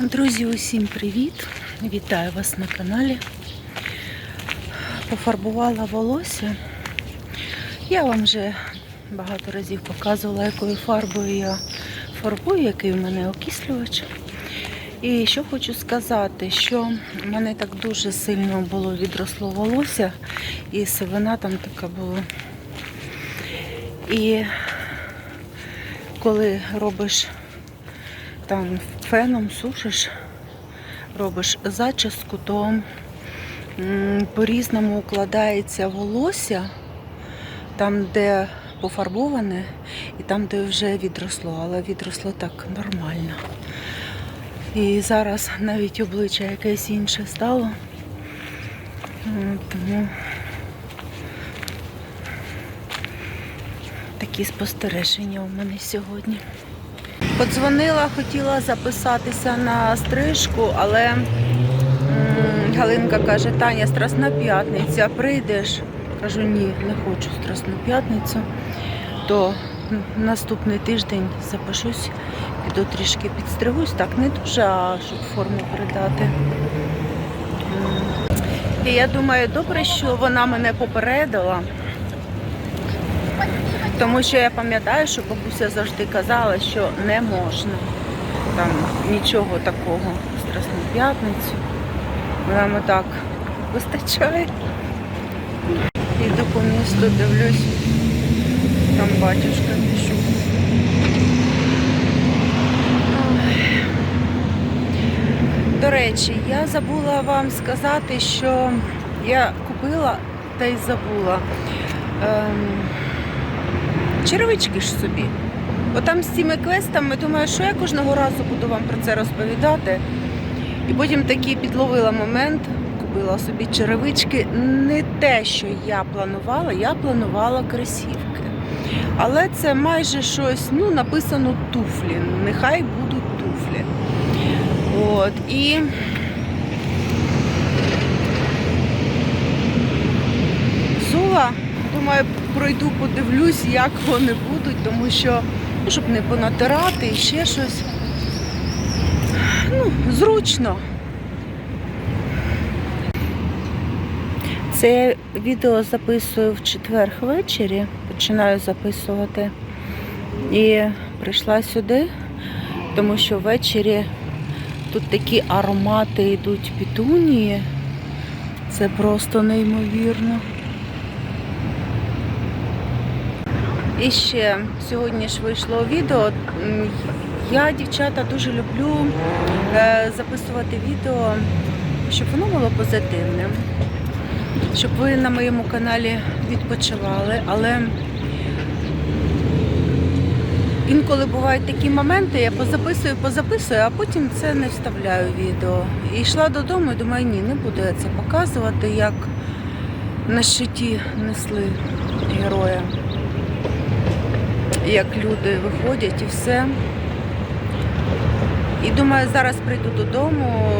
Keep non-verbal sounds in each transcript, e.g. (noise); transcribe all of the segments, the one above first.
Друзі, усім привіт! Вітаю вас на каналі. Пофарбувала волосся. Я вам вже багато разів показувала, якою фарбою я фарбую, який у мене окислювач. І що хочу сказати, що в мене так дуже сильно було відросло волосся, і сивина там така була. І коли робиш там феном сушиш, робиш зачіску, то по-різному укладається волосся там, де пофарбоване, і там, де вже відросло, але відросло так нормально. І зараз навіть обличчя якесь інше стало. Тому такі спостереження у мене сьогодні. Подзвонила, хотіла записатися на стрижку, але Галинка каже, Таня, Страсна п'ятниця, прийдеш? Кажу, ні, не хочу Страсну п'ятницю. То наступний тиждень запишусь, піду трішки підстригусь, так не дуже, а щоб форму передати. І я думаю, добре, що вона мене попередила. Тому що я пам'ятаю, що бабуся завжди казала, що не можна там нічого такого Страсну п'ятницю. Нам отак вистачає. Йду по місту, дивлюсь, там батюшка пішов. До речі, я забула вам сказати, що я купила та й забула. Ем, черевички ж собі. Бо там з цими квестами, думаю, що я кожного разу буду вам про це розповідати. І потім таки підловила момент, купила собі черевички. Не те, що я планувала, я планувала кросівки. Але це майже щось, ну, написано туфлі. Нехай будуть туфлі. От. І взула, думаю, пройду, подивлюсь, як вони будуть, тому що, ну, щоб не понатирати і ще щось. Ну, зручно. Це я відео записую в четвер ввечері, починаю записувати. І прийшла сюди, тому що ввечері тут такі аромати йдуть пітунії. Це просто неймовірно. І ще сьогодні ж вийшло відео. Я, дівчата, дуже люблю е, записувати відео, щоб воно було позитивним, щоб ви на моєму каналі відпочивали. Але інколи бувають такі моменти, я позаписую, позаписую, а потім це не вставляю відео. І йшла додому і думаю, ні, не буду я це показувати, як на щиті несли героя як люди виходять і все. І думаю, зараз прийду додому,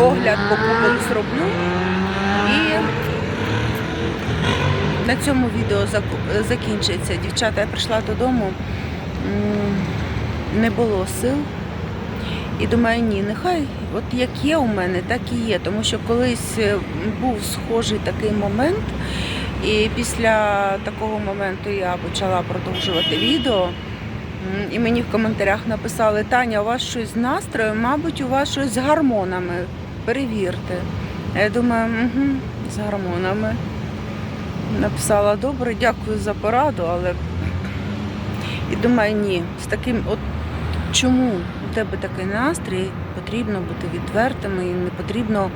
огляд покупок зроблю і на цьому відео закінчиться. Дівчата, я прийшла додому, не було сил. І думаю, ні, нехай от як є у мене, так і є. Тому що колись е, був схожий такий момент, і після такого моменту я почала продовжувати відео. І мені в коментарях написали, Таня, у вас щось з настроєм, мабуть, у вас щось з гормонами. Перевірте. Я думаю, угу, з гормонами. Написала, добре, дякую за пораду, але і думаю, ні, з таким, от чому у тебе такий настрій, потрібно бути відвертими і не потрібно.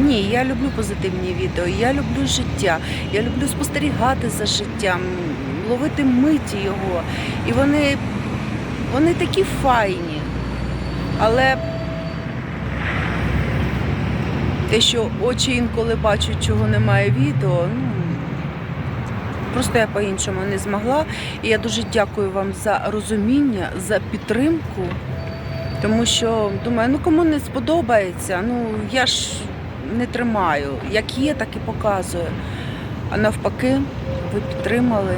Ні, я люблю позитивні відео, я люблю життя, я люблю спостерігати за життям, ловити миті його. І вони, вони такі файні. Але те, що очі інколи бачать, чого немає відео, ну просто я по-іншому не змогла. І я дуже дякую вам за розуміння, за підтримку. Тому що думаю, ну кому не сподобається, ну я ж не тримаю. Як є, так і показую. А навпаки, ви підтримали.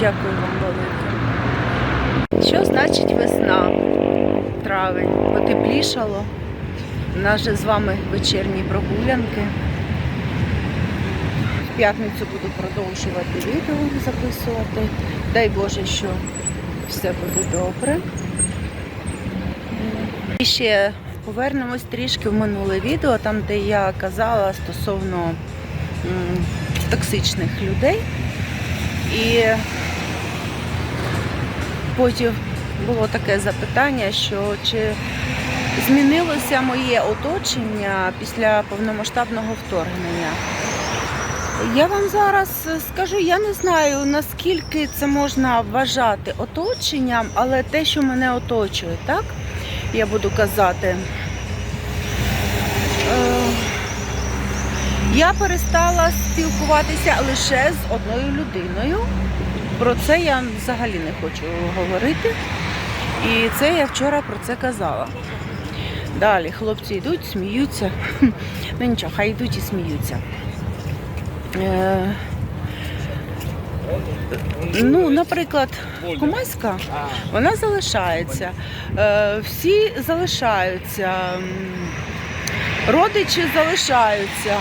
Дякую вам велике. Що значить весна? травень, потеплішало. У нас же з вами вечірні прогулянки. В п'ятницю буду продовжувати відео записувати. Дай Боже, що все буде добре. І ще повернемось трішки в минуле відео, там, де я казала стосовно токсичних людей. І потім було таке запитання, що чи змінилося моє оточення після повномасштабного вторгнення. Я вам зараз скажу, я не знаю, наскільки це можна вважати оточенням, але те, що мене оточує, так? Я буду казати. Е, Я перестала спілкуватися лише з одною людиною. Про це я взагалі не хочу говорити. І це я вчора про це казала. Далі хлопці йдуть, сміються. (laughs) Ну нічого, хай йдуть і сміються. Ну, наприклад, Кумаська, вона залишається. Е, Всі залишаються. Родичі залишаються.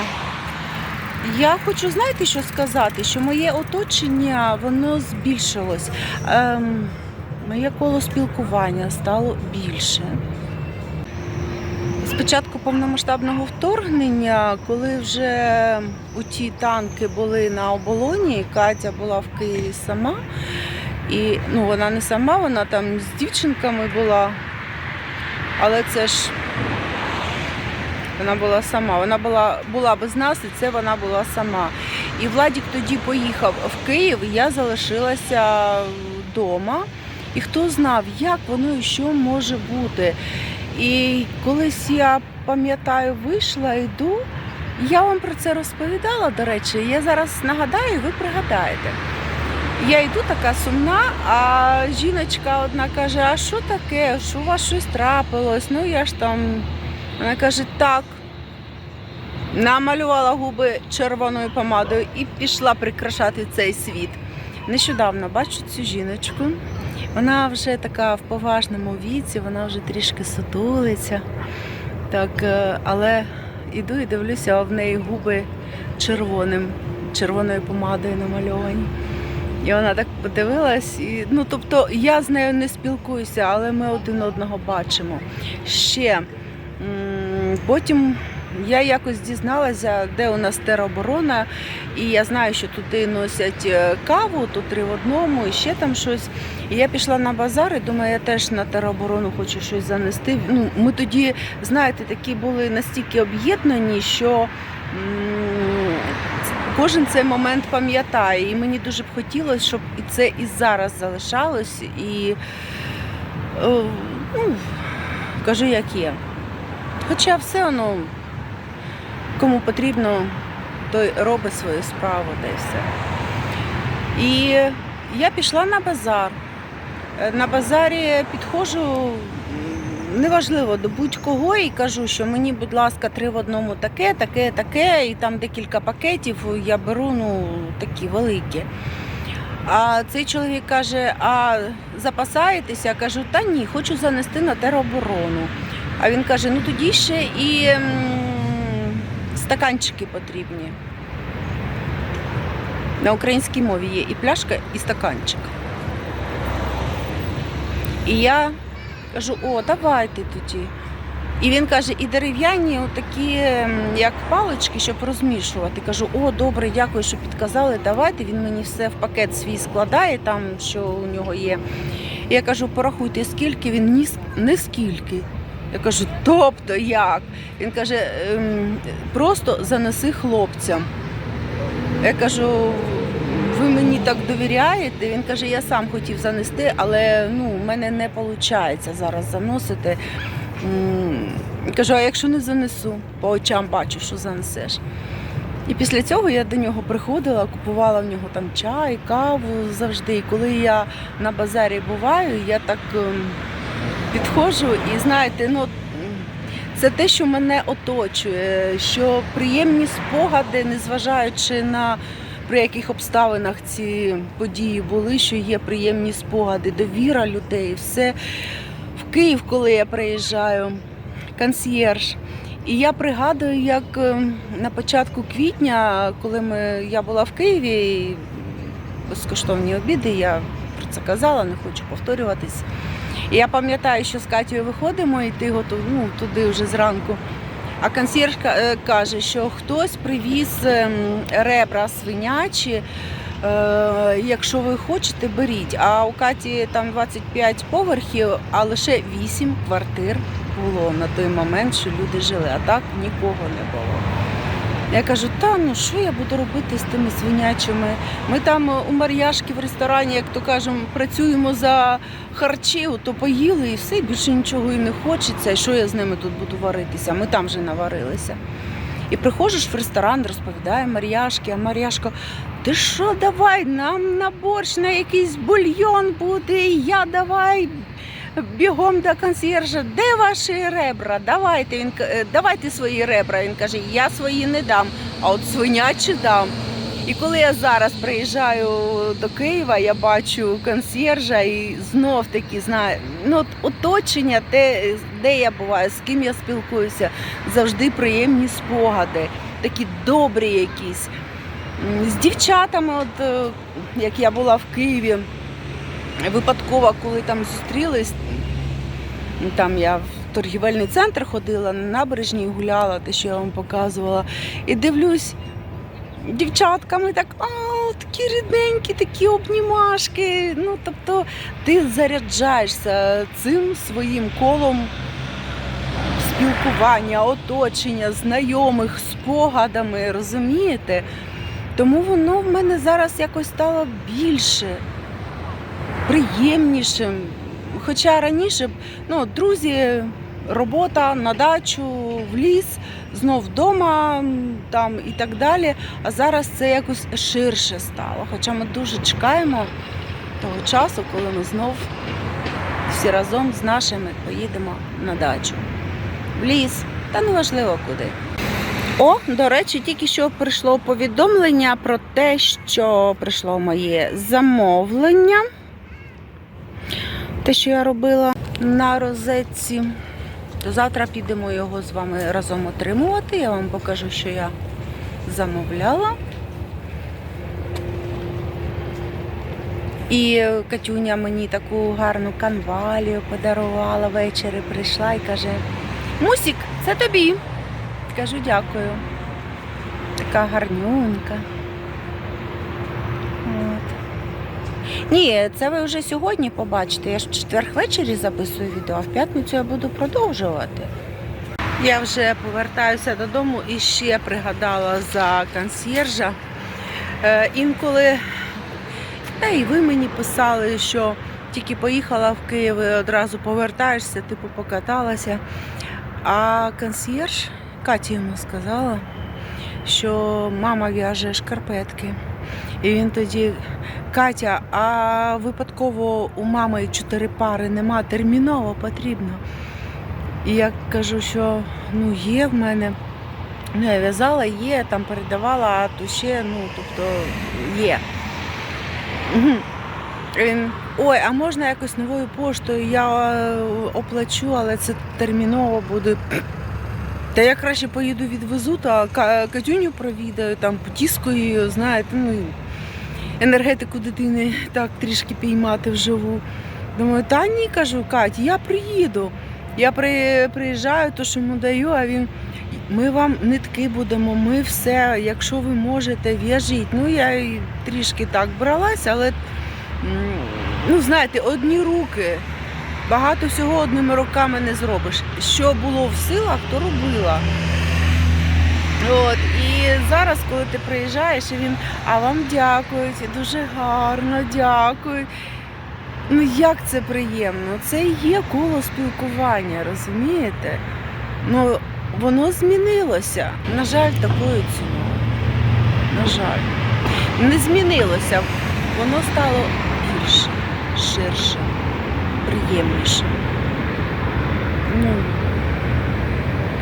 Я хочу, знаєте, що сказати, що моє оточення воно збільшилось. Ем, моє коло спілкування стало більше. З початку повномасштабного вторгнення, коли вже у ті танки були на оболоні, Катя була в Києві сама. І ну, вона не сама, вона там з дівчинками була. Але це ж вона була сама. Вона була, була без нас, і це вона була сама. І Владік тоді поїхав в Київ, і я залишилася вдома. І хто знав, як воно і що може бути. І колись я пам'ятаю, вийшла, йду. Я вам про це розповідала, до речі. Я зараз нагадаю, ви пригадаєте. Я йду така сумна, а жіночка одна каже: А що таке? Що у вас щось трапилось? Ну я ж там. Вона каже, так. Намалювала губи червоною помадою і пішла прикрашати цей світ. Нещодавно бачу цю жіночку. Вона вже така в поважному віці, вона вже трішки сутулиться. Так, е, але іду і дивлюся, а в неї губи червоним, червоною помадою намальовані. І вона так подивилась, і ну тобто я з нею не спілкуюся, але ми один одного бачимо. Ще потім я якось дізналася, де у нас тероборона, і я знаю, що туди носять е, каву, тут три в одному, і ще там щось. І я пішла на базар і думаю, я теж на тероборону хочу щось занести. Ну, ми тоді, знаєте, такі були настільки об'єднані, що. Кожен цей момент пам'ятає, і мені дуже б хотілося, щоб і це і зараз залишалось. І е, ну, кажу, як є. Хоча все воно кому потрібно, той робить свою справу, та й все. І я пішла на базар. Е, На базарі підходжу, неважливо, до будь-кого і кажу, що мені, будь ласка, три в одному таке, таке, таке, і там декілька пакетів я беру, ну, такі великі. А цей чоловік каже: а запасаєтеся? Я кажу, та ні, хочу занести на тероборону. А він каже: ну тоді ще і стаканчики потрібні. На українській мові є і пляшка, і стаканчик. І я кажу, о, давайте тоді. І він каже, і дерев'яні такі, як палички, щоб розмішувати. Кажу, о, добре, дякую, що підказали. Давайте. Він мені все в пакет свій складає, там що у нього є. І я кажу, порахуйте, скільки він ні, не скільки. Я кажу, тобто як? Він каже, «Ем, просто занеси хлопцям. Я кажу, ви мені так довіряєте? Він каже, я сам хотів занести, але ну, в мене не виходить зараз заносити. Кажу, а якщо не занесу, по очам бачу, що занесеш. І після цього я до нього приходила, купувала в нього там чай, каву завжди. І коли я на базарі буваю, я так ем, підходжу і знаєте, ну. Це те, що мене оточує, що приємні спогади, незважаючи на при яких обставинах ці події були, що є приємні спогади, довіра людей, все в Київ, коли я приїжджаю, консьєрж. І я пригадую, як е, на початку квітня, коли ми, я була в Києві, безкоштовні обіди, я про це казала, не хочу повторюватись. І я пам'ятаю, що з Катєю виходимо йти готов, ну, туди вже зранку. А консьержка е, каже, що хтось привіз ем, ребра свинячі. Е, якщо ви хочете, беріть. А у Каті там 25 поверхів, а лише 8 квартир було на той момент, що люди жили, а так нікого не було. Я кажу, та ну що я буду робити з тими свинячими? Ми там е, у Мар'яшки в ресторані, як то кажемо, працюємо за харчі, то поїли і все, більше нічого і не хочеться. І що я з ними тут буду варитися? Ми там вже наварилися. І приходиш в ресторан, розповідає Мар'яшки, а Мар'яшка, ти що, давай, нам на борщ, на якийсь бульйон буде, і я давай бігом до консьєржа, де ваші ребра? Давайте. Він, е, давайте свої ребра. Він каже, я свої не дам, а от свинячі дам. І коли я зараз приїжджаю до Києва, я бачу консьєржа і знов таки знаю, ну от оточення, те, де я буваю, з ким я спілкуюся, завжди приємні спогади, такі добрі якісь. З дівчатами, от е, як я була в Києві, випадково, коли там зустрілись, ну, там я в торгівельний центр ходила, на набережній гуляла, те, що я вам показувала, і дивлюсь, дівчатками так, а, такі рідненькі, такі обнімашки. Ну, тобто ти заряджаєшся цим своїм колом спілкування, оточення, знайомих, спогадами, розумієте? Тому воно в мене зараз якось стало більше, приємнішим. Хоча раніше, ну, друзі, робота на дачу, в ліс, знов вдома там і так далі. А зараз це якось ширше стало. Хоча ми дуже чекаємо того часу, коли ми знов всі разом з нашими поїдемо на дачу. В ліс, та неважливо куди. О, до речі, тільки що прийшло повідомлення про те, що прийшло моє замовлення. Те, що я робила на розетці. То завтра підемо його з вами разом отримувати. Я вам покажу, що я замовляла. І Катюня мені таку гарну канвалію подарувала ввечері, прийшла і каже: Мусік, це тобі. Кажу дякую. Така гарнюнька. Ні, це ви вже сьогодні побачите. Я ж в четвер ввечері записую відео, а в п'ятницю я буду продовжувати. Я вже повертаюся додому і ще пригадала за консьєржа. Е, інколи, та і ви мені писали, що тільки поїхала в Київ і одразу повертаєшся, типу покаталася. А консьєрж Катя йому сказала, що мама в'яже шкарпетки. І він тоді, Катя, а випадково у мами чотири пари нема, терміново потрібно. І я кажу, що ну є в мене. Ну, я в'язала, є, там передавала, а то ще, ну, тобто є. Він, ой, а можна якось новою поштою? Я е, оплачу, але це терміново буде. Та я краще поїду відвезу, та Катюню провідаю, там потіскаю її, знаєте, ну енергетику дитини так трішки піймати вживу. Думаю, та ні, кажу, Кать, я приїду. Я при, приїжджаю, то що йому даю, а він. Ми вам нитки будемо, ми все, якщо ви можете, в'яжіть. Ну, я трішки так бралась, але ну, знаєте, одні руки. Багато всього одними руками не зробиш. Що було в силах, то робила. От, і зараз, коли ти приїжджаєш, він, а вам дякують, дуже гарно, дякують. Ну як це приємно? Це і є коло спілкування, розумієте? Ну, воно змінилося. На жаль, такою ціною. На жаль. Не змінилося, воно стало більше, ширше, приємніше. Ну,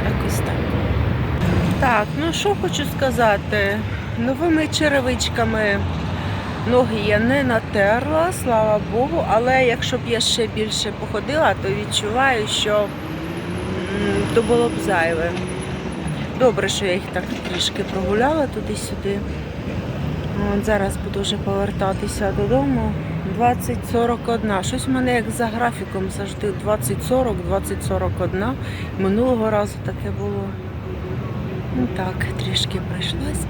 якось так. Так, ну що хочу сказати, новими черевичками Ноги я не натерла, слава Богу, але якщо б я ще більше походила, то відчуваю, що то було б зайве. Добре, що я їх так трішки прогуляла туди-сюди. Зараз буду вже повертатися додому. 20.41. Щось в мене як за графіком завжди 20.40, 20.41. Минулого разу таке було. Ну так, трішки пройшлась.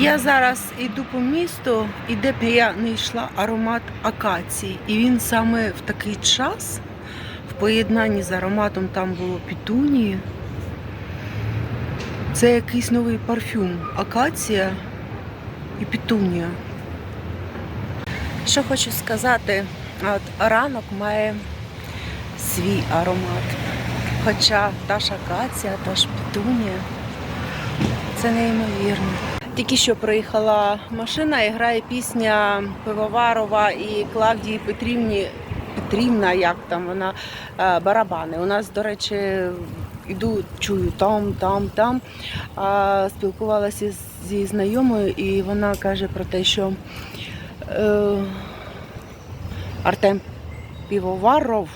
Я зараз йду по місту, і де б я не йшла аромат акації. І він саме в такий час, в поєднанні з ароматом там було пітунії. Це якийсь новий парфюм. Акація і пітунія. Що хочу сказати, от ранок має свій аромат. Хоча та ж акація, та ж пітунія. Це неймовірно. Тільки що приїхала машина і грає пісня Пивоварова і Клавдії Петрівні. Петрівна, як там вона, е, барабани. У нас, до речі, іду, чую там, там, там. А, спілкувалася зі знайомою, і вона каже про те, що е, Артем Півоваров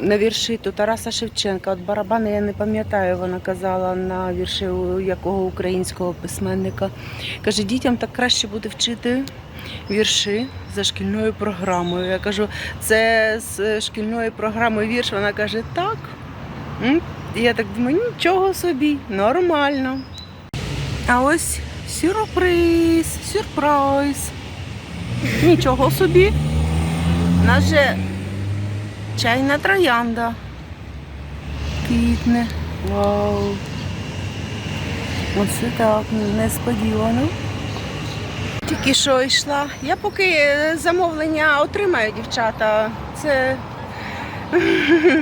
на вірші то Тараса Шевченка. От барабани я не пам'ятаю, вона казала на вірші у якого українського письменника. Каже, дітям так краще буде вчити вірші за шкільною програмою. Я кажу, це з шкільної програми вірш. Вона каже, так. Я так думаю, нічого собі, нормально. А ось сюрприз, сюрприз. Нічого собі. У нас же чайна троянда. Квітне. Вау. Оце так, несподівано. Тільки що йшла. Я поки е, замовлення отримаю, дівчата. Це (laughs)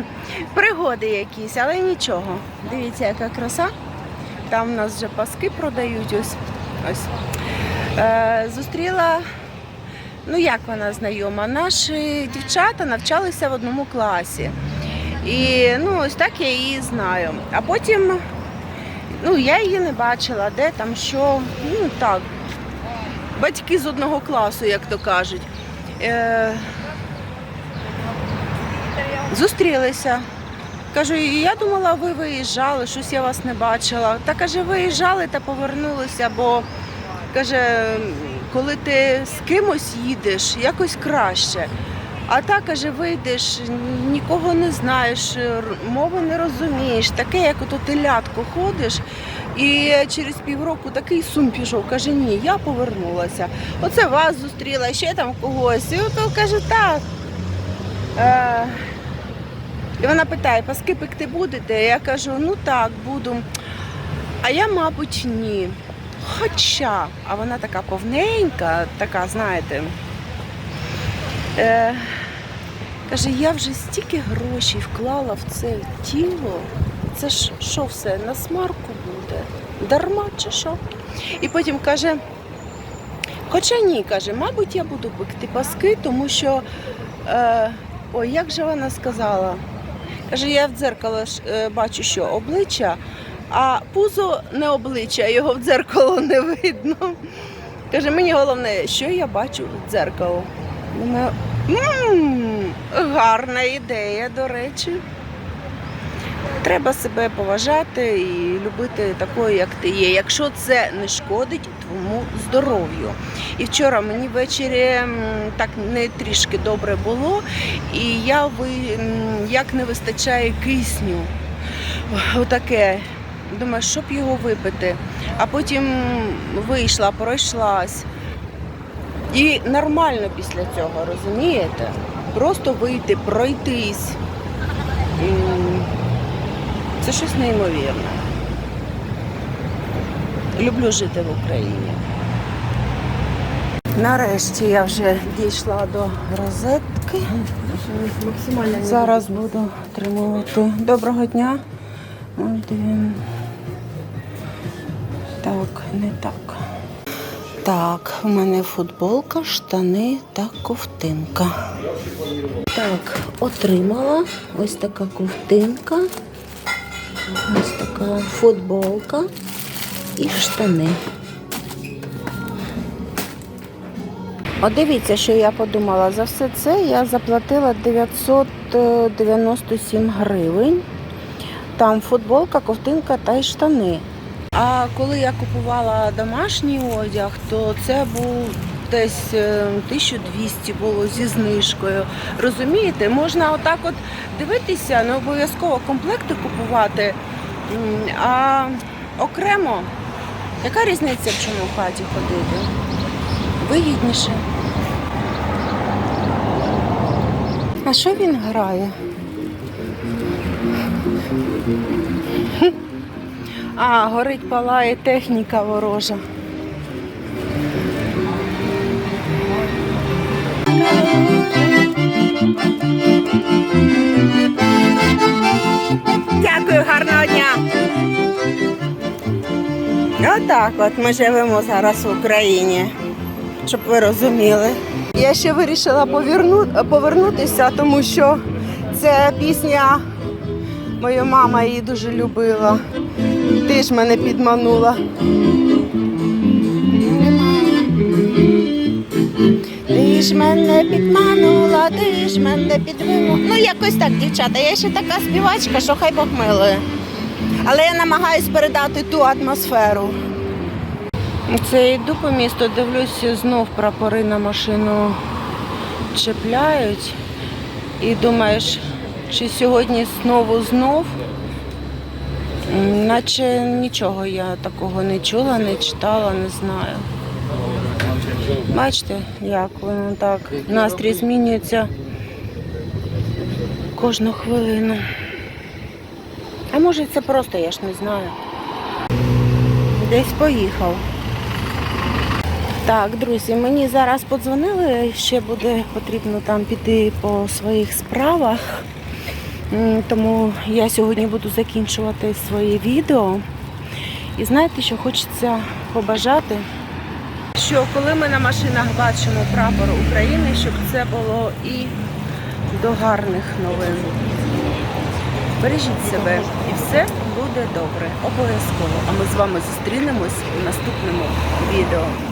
пригоди якісь, але нічого. Дивіться, яка краса. Там у нас вже паски продають. Ось. ось. Е, зустріла, ну як вона знайома, наші дівчата навчалися в одному класі. І ну, ось так я її знаю. А потім, ну, я її не бачила, де там що. Ну так, батьки з одного класу, як то кажуть. Е, зустрілися. Кажу, я думала, ви виїжджали, щось я вас не бачила. Та каже, виїжджали та повернулися, бо каже, коли ти з кимось їдеш, якось краще. А так каже, вийдеш, нікого не знаєш, мови не розумієш, таке, як ото ти лятко ходиш, і через півроку такий сум пішов. Каже, ні, я повернулася. Оце вас зустріла, ще там когось. І ото каже, так. Е, і вона питає, паски пекти будете? Я кажу, ну так, буду. А я, мабуть, ні. Хоча, а вона така повненька, така, знаєте. Е, каже, я вже стільки грошей вклала в це тіло. Це ж що все, на смарку буде? Дарма чи що? І потім каже, хоча ні, каже, мабуть, я буду пекти паски, тому що, е, ой, як же вона сказала? Каже, я в дзеркало е, бачу, що обличчя, а пузо не обличчя, його в дзеркало не видно. Каже, мені головне, що я бачу в дзеркало. Думаю, «М, гарна ідея, до речі. Треба себе поважати і любити такою, як ти є, якщо це не шкодить твоєму здоров'ю. І вчора мені ввечері так не трішки добре було, і я як не вистачає кисню. Отаке. Думаю, щоб його випити. А потім вийшла, пройшлась. І нормально після цього, розумієте? Просто вийти, пройтись. Це щось неймовірне. Люблю жити в Україні. Нарешті я вже дійшла до розетки. Зараз буду отримувати. Доброго дня. Так, не так. Так, у мене футболка, штани та ковтинка. Так, отримала ось така ковтинка. Ось така футболка і штани. От дивіться, що я подумала. За все це я заплатила 997 гривень. Там футболка, ковтинка та й штани. А коли я купувала домашній одяг, то це був десь е, 1200 було зі знижкою. Розумієте, можна отак от дивитися, не обов'язково комплекти купувати, а окремо. Яка різниця, в чому в хаті ходити? Вигідніше. А що він грає? А, горить палає техніка ворожа. Дякую, гарного дня. Отак от ми живемо зараз в Україні, щоб ви розуміли. Я ще вирішила поверну- повернутися, тому що це пісня, моя мама її дуже любила. Ти ж мене підманула. Ти ж мене підманула, ти ж мене підвела. Ну, якось так, дівчата. Я ще така співачка, що хай Бог милує. Але я намагаюсь передати ту атмосферу. Це йду по місту, дивлюсь, знов прапори на машину чіпляють. І думаєш, чи сьогодні знову знов? Наче нічого я такого не чула, не читала, не знаю. Бачите, як воно так. Настрій змінюється кожну хвилину. А може це просто, я ж не знаю. Десь поїхав. Так, друзі, мені зараз подзвонили, ще буде потрібно там піти по своїх справах. Тому я сьогодні буду закінчувати своє відео. І знаєте, що хочеться побажати, що коли ми на машинах бачимо прапор України, щоб це було і до гарних новин. Бережіть себе і все буде добре. Обов'язково. А ми з вами зустрінемось у наступному відео.